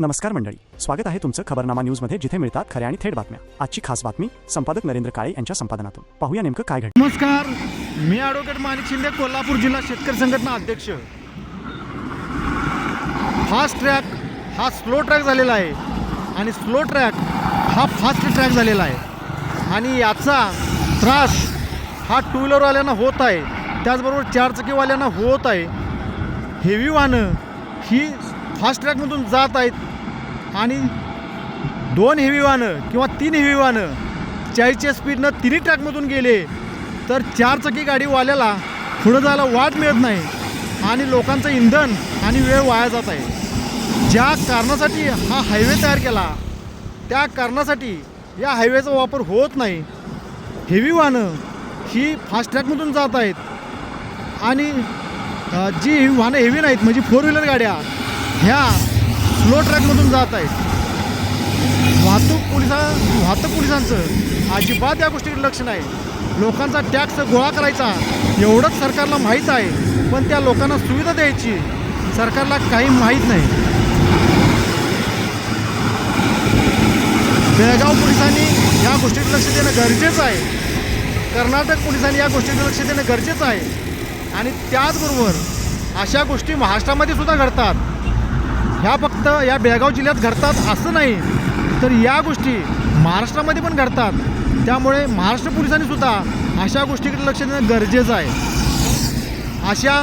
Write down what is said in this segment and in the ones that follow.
नमस्कार मंडळी. स्वागत आहे तुमचं खबरनामा न्यूजमध्ये जिथे मिळतात खऱ्या आणि थेट बातम्या. आजची खास बातमी संपादक नरेंद्र काळे यांच्या संपादनातून. पाहूया नेमकं काय घडलं. नमस्कार. मी ॲडव्होकेट माणिक शिंदे कोल्हापूर जिल्हा शेतकरी संघटना अध्यक्ष. फास्ट ट्रॅक हा स्लो ट्रॅक झालेला आहे आणि स्लो ट्रॅक हा फास्ट ट्रॅक झालेला आहे. आणि याचा त्रास हा टू व्हीलरवाल्यांना होत आहे. त्याचबरोबर चारचाकीवाल्यांना होत आहे. हेवी वाहनं ही फास्ट ट्रॅकमधून जात आहेत. आणि दोन हेवी वाहनं किंवा तीन हेवी वाहनं चाळीसच्या स्पीडनं तिन्ही ट्रॅकमधून गेले तर चारचाकी गाडीवाल्याला पुढं जायला वाट मिळत नाही आणि लोकांचं इंधन आणि वेळ वाया जात आहे. ज्या कारणासाठी हा हायवे तयार केला त्या कारणासाठी या हायवेचा वापर होत नाही. हेवी वाहनं ही फास्ट ट्रॅकमधून जात आहेत आणि जी वाहनं हेवी नाहीत म्हणजे फोर व्हीलर गाड्या ह्या स्लो ट्रॅकमधून जात आहेत. वाहतूक पोलिसां वाहतूक पोलिसांचं अजिबात या गोष्टीकडे लक्ष नाही. लोकांचा टॅक्स गोळा करायचा एवढंच सरकारला माहीत आहे पण त्या लोकांना सुविधा द्यायची सरकारला काही माहीत नाही. बेळगाव पोलिसांनी या गोष्टीकडे लक्ष देणं गरजेचं आहे. कर्नाटक पोलिसांनी या गोष्टीकडे लक्ष देणं गरजेचं आहे. आणि त्याचबरोबर अशा गोष्टी महाराष्ट्रामध्ये सुद्धा घडतात. ह्या फक्त या बेळगाव जिल्ह्यात घडतात असं नाही. तर या गोष्टी महाराष्ट्रामध्ये पण घडतात. त्यामुळे महाराष्ट्र पोलिसांनी सुद्धा अशा गोष्टीकडे लक्ष देणं गरजेचं आहे. अशा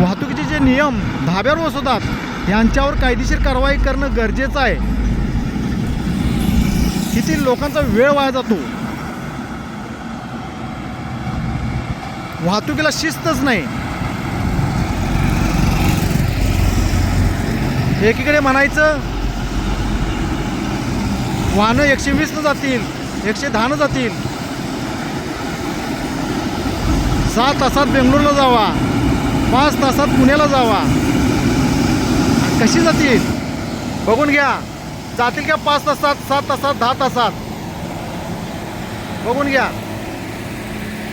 वाहतुकीचे जे नियम धाब्यावर बसवतात यांच्यावर कायदेशीर कारवाई करणं गरजेचं आहे. किती लोकांचा वेळ वाया जातो. वाहतुकीला शिस्तच नाही. एकीकडे म्हणायचं वाहनं एकशे वीसनं जातील एकशे दहानं जातील. सहा तासात बेंगलोरला जावा पाच तासात पुण्याला जावा. कशी जातील? बघून घ्या. जातील का पाच तासात सात तासात दहा तासात? बघून घ्या.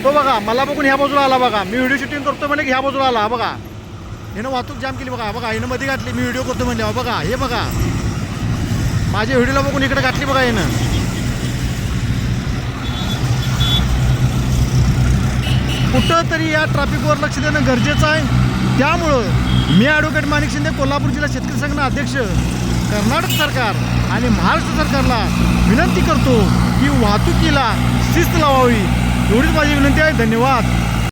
तो बघा मला बघून ह्या बाजूला आला बघा. मी व्हिडिओ शूटिंग करतो म्हणजे ह्या बाजूला आला बघा. हिनं वाहतूक जाम केली बघा. बघा हिनं मध्ये घातली. मी व्हिडिओ करतो म्हणजे बघा हे बघा. माझ्या व्हिडिओला बघून इकडे घातली बघा हिनं. कुठं तरी या ट्रॅफिकवर लक्ष देणं गरजेचं आहे. त्यामुळं मी ॲडव्होकेट माणिक शिंदे कोल्हापूर जिल्हा शेतकरी संघटना अध्यक्ष कर्नाटक सरकार आणि महाराष्ट्र सरकारला विनंती करतो की वाहतुकीला शिस्त लावावी. एवढीच माझी विनंती आहे. धन्यवाद.